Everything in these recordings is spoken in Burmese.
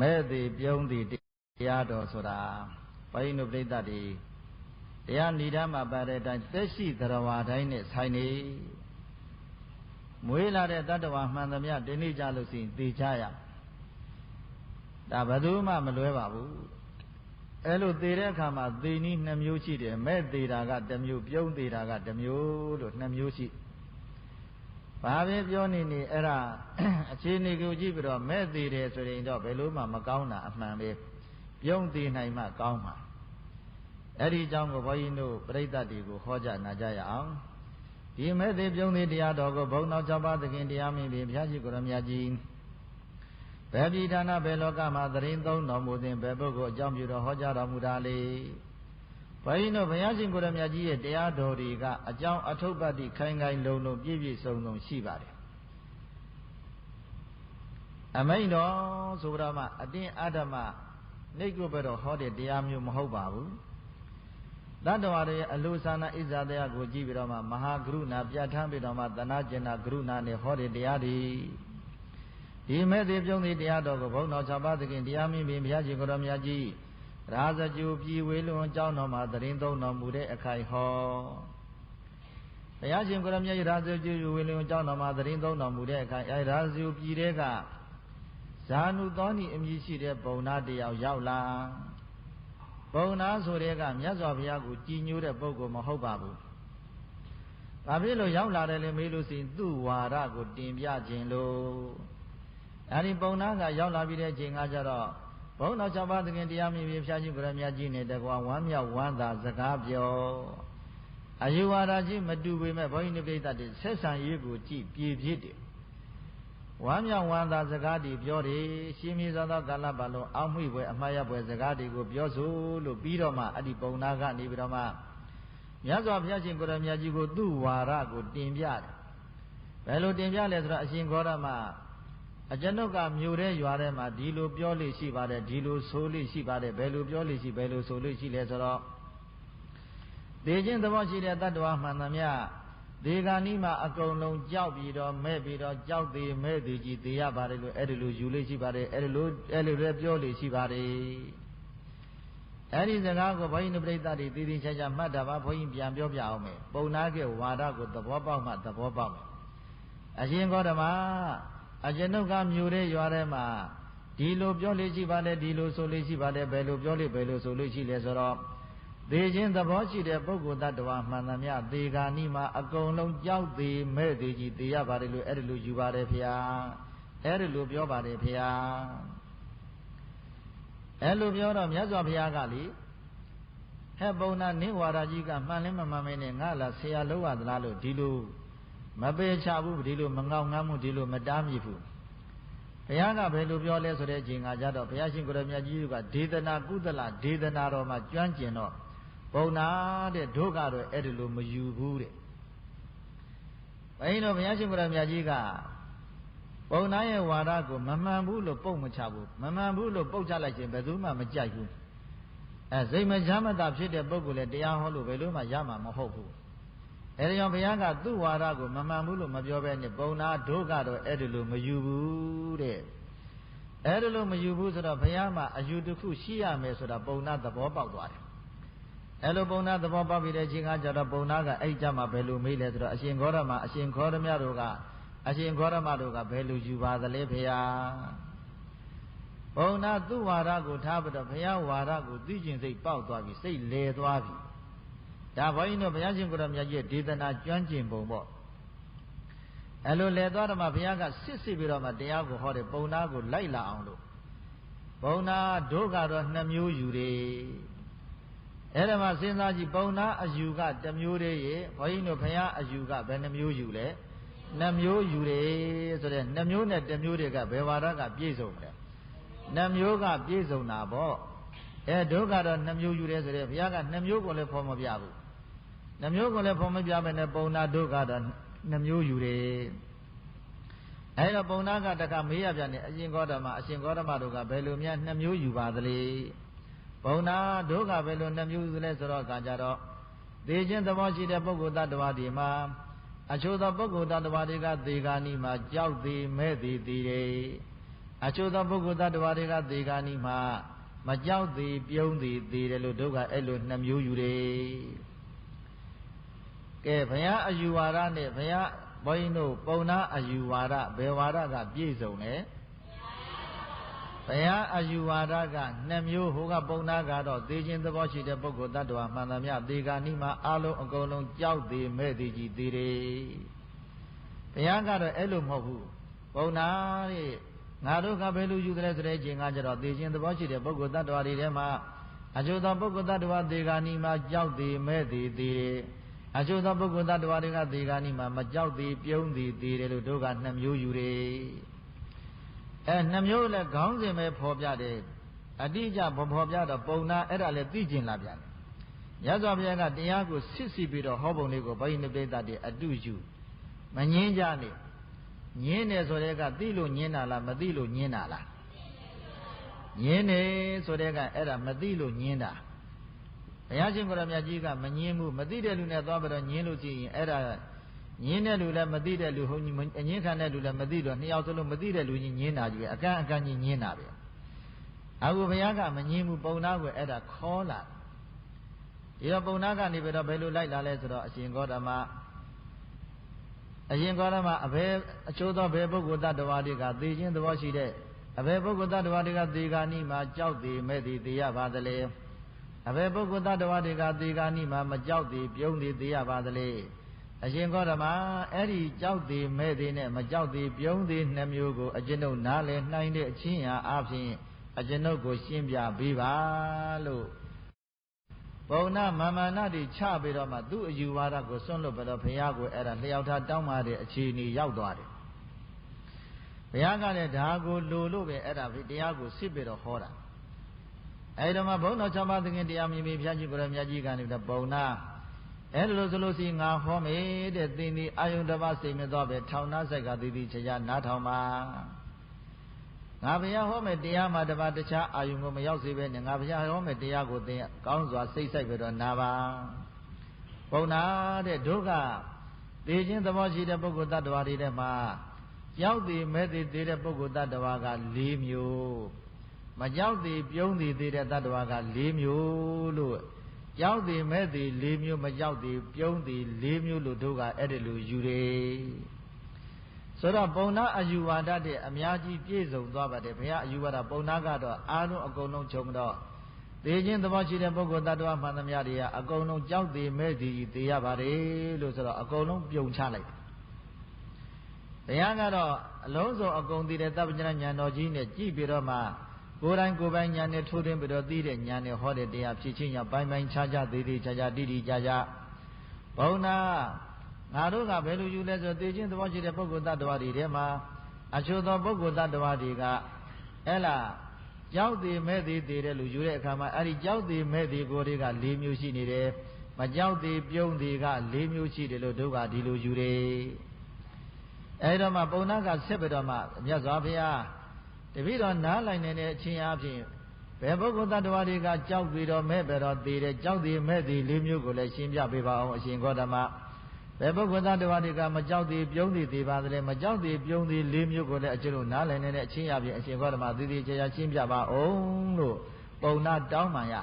မဲ့သည်ပြုံးသည်တရားတော်ဆိုတာဘိန်းတို့ပြိဿတွေတရားဏိဒမှာပါတဲ့အတိုင်းသက်ရှိသရဝါတိုင်းနဲ့ဆိုင်နေမွေးလာတဲ့တတ္တဝါမှန်သမျှဒီနေ့ကြလို့ရှိရင်သိချရဒါဘယ်သူမှမလွဲပါဘူးအဲ့လိုသေတဲ့အခါမှာသေနည်းနှမျိုးရှိတယ်မဲ့သေးတာကတစ်မျိုးပြုံးသေးတာကတစ်မျိုးလို့နှမျိုးရှိ ဘာပဲပြောနေနေအဲ့ဒါအခြေအနေကိုကြည့်ပြီးတော့မဲ့သေးတယ်ဆိုရင်တော့ဘယ်လို့မှမကောင်းတာအမှန်ပဲပြုံးသေးနိုင်မှကောင်းမှာအဲ့ဒီအကြောင်းကိုဘုန်းကြီးတို့ပြိဿတ်တွေကိုဟောကြားနာကြရအောင်ဒီမဲ့သေးပြုံးသေးတရားတော်ကိုဘုံတော်၆ပါးသခင်တရားမင်းပြီဘုရားရှိခိုးရမြတ်ကြီးဘယ်ပြည်ဌာနဘယ်လောကမှာသတင်းသုံးတော်မူခြင်းဘယ်ပုဂ္ဂိုလ်အကြောင်းပြုတော်ဟောကြားတော်မူတာလေ ဘုန်းကြီးတို့ဘုရားရှင်ကိုရမြတ်ကြီးရဲ့တရားတော်တွေကအကြောင်းအထုပ်ပတ်တိခိုင်ခိုင်လုံလုံပြည့်ပြည့်စုံစုံရှိပါတယ်အမိန်တော်ဆိုကြမှာအတင်းအဓမ္မနှိတ်ကိုပဲတော့ဟောတဲ့တရားမျိုးမဟုတ်ပါဘူးတတ္တဝါတွေအလိုဆန္ဒဣဇာတရားကိုကြည့်ပြီးတော့မှမဟာကရုဏာပြဋ္ဌာန်းပြီးတော့မှတဏှာကျင်နာကရုဏာနဲ့ဟောတဲ့တရားတွေဒီမဲ့သေးပြုံးသည့်တရားတော်ကိုဘုန်းတော်၆ပါးသခင်တရားမင်းပြင်ဘုရားရှင်ကိုရောမြတ်ကြီး ရာဇကြူပြည်ဝေလွန်ကျောင်းတော်မှာတရင်သုံးတော်မူတဲ့အခိုင်ဟောဘုရားရှင်ကိုရောမြတ်ရာဇကြူဝေလွန်ကျောင်းတော်မှာတရင်သုံးတော်မူတဲ့အခိုင်အဲရာဇကြူပြည်တဲ့ကဇာနုသောဏီအမည်ရှိတဲ့ပုံနာတယောက်ရောက်လာပုံနာဆိုတဲ့ကမြတ်စွာဘုရားကိုကြည်ညိုတဲ့ပုဂ္ဂိုလ်မဟုတ်ပါဘူး။ဘာဖြစ်လို့ရောက်လာတယ်လဲမေးလို့ရှိရင်သူ့ဝါရကိုတင်ပြခြင်းလို့အဲဒီပုံနာကရောက်လာပြီးတဲ့အချိန်ကကျတော့ ဘုန်းတော်၆ပါးသခင်တရားမြည်ပြဖြာချင်းဗရမမြတ်ကြီးနဲ့တကွာဝမ်းမြောက်ဝမ်းသာစကားပြောအယူဝါဒကြီးမတူပေမဲ့ဘုန်းကြီးနိပိဋတ်တွေဆက်ဆံရေးကိုကြည်ပြေပြစ်တယ်ဝမ်းမြောက်ဝမ်းသာစကားတွေပြောတယ်ရှင်းမြစွာသောကာလပတ်လုံးအောက်မှိပွဲအမှားရပွဲစကားတွေကိုပြောဆိုလို့ပြီးတော့မှအဲ့ဒီပုံနာကနေပြီးတော့မှမြတ်စွာဘုရားရှင်ကိုရမြတ်ကြီးကိုသူ့ဝါရကိုတင်ပြတယ်ဘယ်လိုတင်ပြလဲဆိုတော့အရှင်ဂေါရမ အကျွန်ုပ်ကမြို့ထဲရွာထဲမှာဒီလိုပြောလို့ရှိပါတယ်ဒီလိုဆိုလို့ရှိပါတယ်ဘယ်လိုပြောလို့ရှိဘယ်လိုဆိုလို့ရှိလဲဆိုတော့ဒေခြင်းသဘောရှိတဲ့တ attva မှန်သမျှဒေဂာနီးမှာအကုန်လုံးကြောက်ပြီးတော့မဲ့ပြီးတော့ကြောက်သေးမဲ့သေးကြီးသေးရပါတယ်လို့အဲ့ဒီလိုယူလို့ရှိပါတယ်အဲ့ဒီလိုအဲ့လိုလည်းပြောလို့ရှိပါတယ်အဲ့ဒီစကားကိုဘုန်းကြီးနပရိသတ်တွေတည်တည်ချာချာမှတ်တာပါဘုန်းကြီးပြန်ပြောပြအောင်မယ်ပုံနာကဝါဒကိုသဘောပေါက်မှသဘောပေါက်မယ်အရှင်ဂေါတမ အကျွန်ုပ်ကမြို့ရဲရွာထဲမှာဒီလိုပြောလို့ရှိပါတယ်ဒီလိုဆိုလို့ရှိပါတယ်ဘယ်လိုပြောလို့ဘယ်လိုဆိုလို့ရှိလဲဆိုတော့သေခြင်းသဘောရှိတဲ့ပုဂ္ဂိုလ်တ attva မှန်သမျှသေဂာနိမှာအကုန်လုံးကြောက်သေးမဲ့သေးကြီးသေရပါတယ်လို့အဲ့ဒီလိုယူပါတယ်ဖေဟာအဲ့ဒီလိုပြောပါတယ်ဖေဟာအဲ့လိုပြောတော့မြတ်စွာဘုရားကလေဟဲ့ပုံနာနင်းဝါဒကြီးကမှန်လင်းမမှန်မင်းနဲ့ငါလာဆရာလောက်ရသလားလို့ဒီလို မပေချဘူးဒီလိုမငေါငမ်းမှုဒီလိုမတားမြစ်ဘူးဘုရားကဘယ်လိုပြောလဲဆိုတဲ့အချိန်ကကြတော့ဘုရားရှင်ကိုရမြတ်ကြီးကဒေသနာကုသလဒေသနာတော်မှာကျွမ်းကျင်တော့ဘုံနာတဲ့ဒုက္ခတော့အဲ့ဒီလိုမယူဘူးတဲ့ဘိန်းတို့ဘုရားရှင်ကိုရမြတ်ကြီးကဘုံနာရဲ့ဝါဒကိုမမှန်ဘူးလို့ပုတ်မချဘူးမမှန်ဘူးလို့ပုတ်ချလိုက်ရင်ဘယ်သူမှမကြိုက်ဘူးအဲစိတ်မချမ်းမသာဖြစ်တဲ့ပုဂ္ဂိုလ်လည်းတရားဟောလို့ဘယ်လို့မှရမှာမဟုတ်ဘူး အဲဒီကြောင့်ဘုရားကသူ့ဝါဒကိုမမှန်ဘူးလို့မပြောဘဲနဲ့ပုံနာဒုကတော့အဲ့ဒီလိုမယူဘူးတဲ့အဲ့ဒီလိုမယူဘူးဆိုတော့ဘုရားမှာအယူတစ်ခုရှိရမယ်ဆိုတာပုံနာသဘောပေါက်သွားတယ်အဲ့လိုပုံနာသဘောပေါက်ပြီးတဲ့အချိန်ကကျတော့ပုံနာကအဲ့ကြမှာဘယ်လိုမေးလဲဆိုတော့အရှင်ခောရမအရှင်ခောရမြတို့ကအရှင်ခောရမတို့ကဘယ်လိုယူပါသလဲဖေဟာဘုံနာသူ့ဝါဒကိုထားပြီးတော့ဘုရားဝါဒကိုသိကျင်စိတ်ပေါက်သွားပြီစိတ်လေသွားပြီ ဒါဘုန်းကြီးတို့ဘုရားရှင်ကိုရမြတ်ကြီးဒေသနာကျွမ်းကျင်ပုံပေါ့အဲ့လိုလေသွားတော့မှဘုရားကစစ်စစ်ပြီးတော့မှတရားကိုဟောတယ်ပုံနာကိုလိုက်လာအောင်လို့ပုံနာတို့ကတော့နှစ်မျိုးယူတယ်အဲ့ဒါမှစဉ်းစားကြည့်ပုံနာအယူကတစ်မျိုးတည်းရေဘုန်းကြီးတို့ဘုရားအယူကဘယ်နှမျိုးယူလဲနှစ်မျိုးယူတယ်ဆိုတဲ့နှစ်မျိုးနဲ့တစ်မျိုးတွေကဘယ်ဝါဒကပြည့်စုံလဲနှစ်မျိုးကပြည့်စုံတာပေါ့အဲတို့ကတော့နှစ်မျိုးယူတယ်ဆိုတဲ့ဘုရားကနှစ်မျိုးကိုလည်းဖော်မပြဘူး နှမျိုးကိုလည်းဖုံမပြမယ်နဲ့ပုံနာဒုက္ခတော့နှမျိုးယူတယ်အဲဒါပုံနာကတခါမေးရပြန်တယ်အရှင်ဂေါတမအရှင်ဂေါတမတို့ကဘယ်လိုများနှမျိုးယူပါသလဲပုံနာဒုက္ခဘယ်လိုနှမျိုးယူလဲဆိုတော့ကကြတော့သေခြင်းသဘောရှိတဲ့ပုဂ္ဂိုလ်တ attva ဒီမှာအချို့သောပုဂ္ဂိုလ်တ attva တွေကသေဂာနိမှာကြောက်သေးမဲ့သေးသေးတယ်အချို့သောပုဂ္ဂိုလ်တ attva တွေကသေဂာနီမှာမကြောက်သေးပြုံးသေးသေးတယ်လို့တို့ကအဲ့လိုနှမျိုးယူတယ် ကဲဘုရားအယူဝါဒနဲ့ဘုရားဘုန်းကြီးတို့ပုံနာအယူဝါဒဘယ်ဝါဒကပြည့်စုံလဲဘုရားအယူဝါဒကနှစ်မျိုးဟိုကပုံနာကတော့သေခြင်းသဘောရှိတဲ့ပုဂ္ဂိုလ်တ attva မှန်သမျှသေဂာနိမှာအလုံးအကုန်လုံးကြောက်သေးမဲ့သေးကြီးသေးတယ်ဘုရားကတော့အဲ့လိုမဟုတ်ဘူးပုံနာတဲ့ငါတို့ကဘယ်လိုယူတယ်ဆိုတဲ့အချိန်ကကျတော့သေခြင်းသဘောရှိတဲ့ပုဂ္ဂိုလ်တ attva တွေထဲမှာအကျိုးသောပုဂ္ဂိုလ်တ attva သေဂာနိမှာကြောက်သေးမဲ့သေးသေးတယ် အကျိုးသောပုဂ္ဂိုလ်တ attva တွေကသေဂာနိမှာမကြောက်သေးပြုံးသေးသေးတယ်လို့တို့ကနှစ်မျိုးယူတယ်အဲနှစ်မျိုးလည်းခေါင်းစဉ်ပဲဖော်ပြတယ်အတိအကျဖော်ဖော်ပြတော့ပုံနာအဲ့ဒါလည်းသိကျင်လာပြန်တယ်ရသော်ဘုရားကတရားကိုစစ်စစ်ပြီးတော့ဟောပုံလေးကိုဘိနိပိဋ္ဌတွေအတုယူမငင်းကြနဲ့ညင်းတယ်ဆိုတဲ့ကသိလို့ညင်းတာလားမသိလို့ညင်းတာလားညင်းတယ်ဆိုတဲ့ကအဲ့ဒါမသိလို့ညင်းတာ ဘုရားရှင်ကိုရမြတ်ကြီးကမညင်းဘူးမသိတဲ့လူနဲ့သွားပြီးတော့ညင်းလို့ရှိရင်အဲ့ဒါညင်းတဲ့လူလည်းမသိတဲ့လူဟုတ်ကြီးအငင်းခံတဲ့လူလည်းမသိတော့နှစ်ယောက်စလုံးမသိတဲ့လူကြီးညင်းတာကြီးပဲအကန့်အကန့်ကြီးညင်းတာပဲအခုဘုရားကမညင်းဘူးပုံနာကိုအဲ့ဒါခေါ်လာဒီတော့ပုံနာကနေပြီးတော့ဘယ်လိုလိုက်လာလဲဆိုတော့အရှင်ဂေါတမအရင်ကောရမအဘယ်အချိုးသောဘယ်ပုဂ္ဂိုလ်တ attva တွေကသိခြင်းသဘောရှိတဲ့အဘယ်ပုဂ္ဂိုလ်တ attva တွေကသေဂာနိမှာကြောက်သေးမဲ့သည်သိရပါသလဲ အဘယ်ပုဂ္ဂိုလ်တ attva တွေကသေဂာနိမှာမကြောက်သေးပြုံးသေးသိရပါသလဲအရှင်ကောရမအဲ့ဒီကြောက်သေးမဲ့သေးနဲ့မကြောက်သေးပြုံးသေးနှစ်မျိုးကိုအကျွန်ုပ်နားလည်နှိုင်းတဲ့အချင်းရာအဖြစ်အကျွန်ုပ်ကိုရှင်းပြပေးပါလို့ပုံနာမမနာတွေချပြီးတော့မှသူ့အယူဝါဒကိုစွန့်လွတ်ပြီးတော့ဘုရားကိုအဲ့ဒါလျှောက်ထားတောင်းပါတဲ့အခြေအနေရောက်သွားတယ်ဘုရားကလည်းဒါကိုလိုလို့ပဲအဲ့ဒါတရားကိုစစ်ပြီးတော့ဟောတာ အဲ့တော့မှဘုန်းတော်၆ပါးသခင်တရားမြင်ပြီးဘုရားကြီးကိုရမြတ်ကြီးကနေတော့ပုံနာအဲ့လိုဆိုလို့ရှိရင်ငါဟောမယ်တဲ့သင်ဒီအာယုန်တစ်ပါးစိတ်မသွားပဲထောင်နာဆက်ကသီတိချာချာနားထောင်ပါငါဘုရားဟောမယ်တရားမှာတပါတခြားအာယုံကိုမရောက်စေပဲနဲ့ငါဘုရားဟောမယ်တရားကိုသင်ကောင်းစွာစိတ်ဆိုင်ပြီးတော့နာပါဘုံနာတဲ့ဒုက္ခသိခြင်းသဘောရှိတဲ့ပုဂ္ဂိုလ်တ attva တွေထဲမှာရောက်သေးမဲ့သေးသေးတဲ့ပုဂ္ဂိုလ်တ attva က၄မျိုး မကြောက်သေးပြုံးသေးသေးတဲ့တ attva က၄မျိုးလို့ကြောက်သေးမဲ့သေး၄မျိုးမကြောက်သေးပြုံးသေး၄မျိုးလို့တို့ကအဲ့ဒီလိုယူတယ်ဆိုတော့ပုံနာအယူဝါဒတဲ့အများကြီးပြည့်စုံသွားပါတယ်ဘုရားအယူဝါဒပုံနာကတော့အားလုံးအကုန်လုံးခြုံတော့သေခြင်းသဘောရှိတဲ့ပုဂ္ဂိုလ်တ attva မှန်သမျှတွေကအကုန်လုံးကြောက်သေးမဲ့သည်သေရပါတယ်လို့ဆိုတော့အကုန်လုံးပြုံချလိုက်ဘုရားကတော့အလုံးစုံအကုန်သိတဲ့တပ္ပဉာဏ်ဉာဏ်တော်ကြီးနဲ့ကြည်ပြီးတော့မှ ကိုယ်တိုင်ကိုယ်ပိုင်ဉာဏ်နဲ့ထိုးထွင်းပြီးတော့သိတဲ့ဉာဏ်နဲ့ဟောတဲ့တရားဖြစ်ချင်းကြောင့်ပိုင်းပိုင်းခြားခြားသေးသေးခြားခြားတိတိကျကျဘုံနာငါတို့ကဘယ်လိုယူလဲဆိုသိချင်းသဘောရှိတဲ့ပုဂ္ဂိုလ်တ attva တွေထဲမှာအချို့သောပုဂ္ဂိုလ်တ attva တွေကအဲ့လားကြောက်သေးမဲ့သေးသေးတဲ့လူယူတဲ့အခါမှာအဲ့ဒီကြောက်သေးမဲ့သေးကိုတွေက၄မျိုးရှိနေတယ်မကြောက်သေးပြုံးသေးက၄မျိုးရှိတယ်လို့တို့ကဒီလိုယူတယ်အဲ့တော့မှပုံနာကဆက်ပြီးတော့မှမြတ်စွာဘုရား တပည့်တော်နားလိုက်နေတဲ့အချင်းအဖြစ်ဘယ်ပုဂ္ဂိုလ်တ attva တွေကကြောက်ပြီးတော့မဲ့ပဲတော့သေးတယ်ကြောက်သေးမဲ့သေး၄မျိုးကိုလည်းရှင်းပြပေးပါအောင်အရှင်ဂေါတမဘယ်ပုဂ္ဂိုလ်သားတော်တွေကမကြောက်သေးပြုံးသေးသေးပါသလဲမကြောက်သေးပြုံးသေးလေးမျိုးကိုလည်းအကျဉ်းတို့နားလည်နေတဲ့အချင်းရပြင်အရှင်ဂေါတမသီတိချာချာရှင်းပြပါအောင်လို့ပုံနာတောင်းမှန်ရ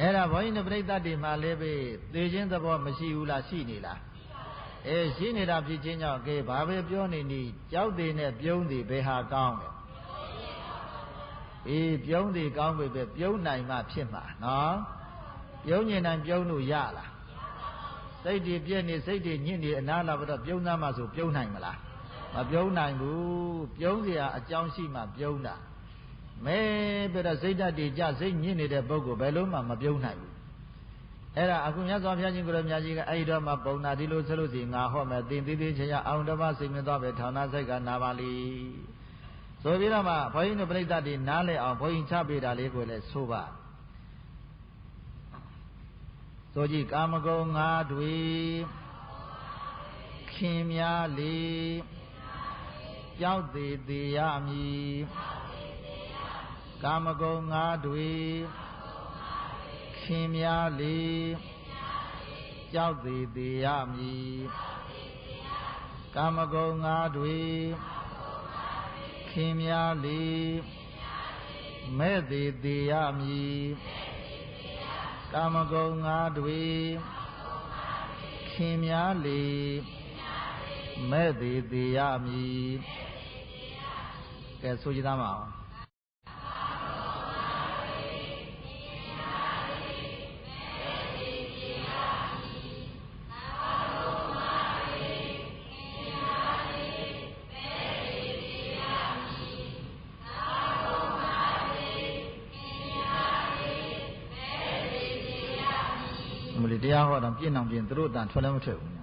အဲ့ဒါဘုန်းကြီးပြိဿတ်တွေမှာလည်းပဲသေခြင်းသဘောမရှိဘူးလားရှိနေလား အဲရှိနေတာဖြစ်ခြင်းကြောင့်ကဲဘာပဲပြောနေနီကြောက်သေးနဲ့ပြုံးသေးဘယ်ဟာကောင်းလဲအေးပြုံးသေးကောင်းပြီပဲပြုံးနိုင်မှဖြစ်မှာနော်ပြုံးညင်နိုင်ပြုံးလို့ရလားစိတ်တွေပြည့်နေစိတ်တွေညစ်နေအနာလာတော့ပြုံးသားမှဆိုပြုံးနိုင်မလားမပြုံးနိုင်ဘူးပြုံးเสียအကြောင်းရှိမှပြုံးတာမဲပြတော့စိတ်ဓာတ်တွေကြစိတ်ညစ်နေတဲ့ပုဂ္ဂိုလ်ဘယ်လို့မှမပြုံးနိုင်ဘူး အဲ့ဒါအခုမြတ်စွာဘုရားရှင်ကိုရမြတ်ကြီးကအဲ့ဒီတော့မှပုံနာဒီလိုဆိုလို့စီငါဟောမယ်တင်သေးသေးချင်ချအောင်တပတ်စိတ်မြသွားပဲထောင်နာစိတ်ကနာပါလိဆိုပြီးတော့မှဘုန်းကြီးတို့ပြိဿတွေနားလဲအောင်ဘုန်းကြီးချပေးတာလေးကိုလည်းဆိုပါဆိုကြည့်ကာမဂုဏ်ငါးတွေခင်များလေကြောက်သေးသေးရမည်ကာမဂုဏ်ငါးတွေ ခင်များလေကြောက်သေးသေးရမည်ကာမဂုဏ်ငါးတွေခခင်များလေမဲ့သေးသေးရမည်ကာမဂုဏ်ငါတွေခင်များလေမဲ့သေးသေးရမည်ကဲဆိုကြသားမအောင် တရားဟောတော့ပြင့်အောင်ပြင့်သူတို့တန်ထွက်လည်းမထွက်ဘူး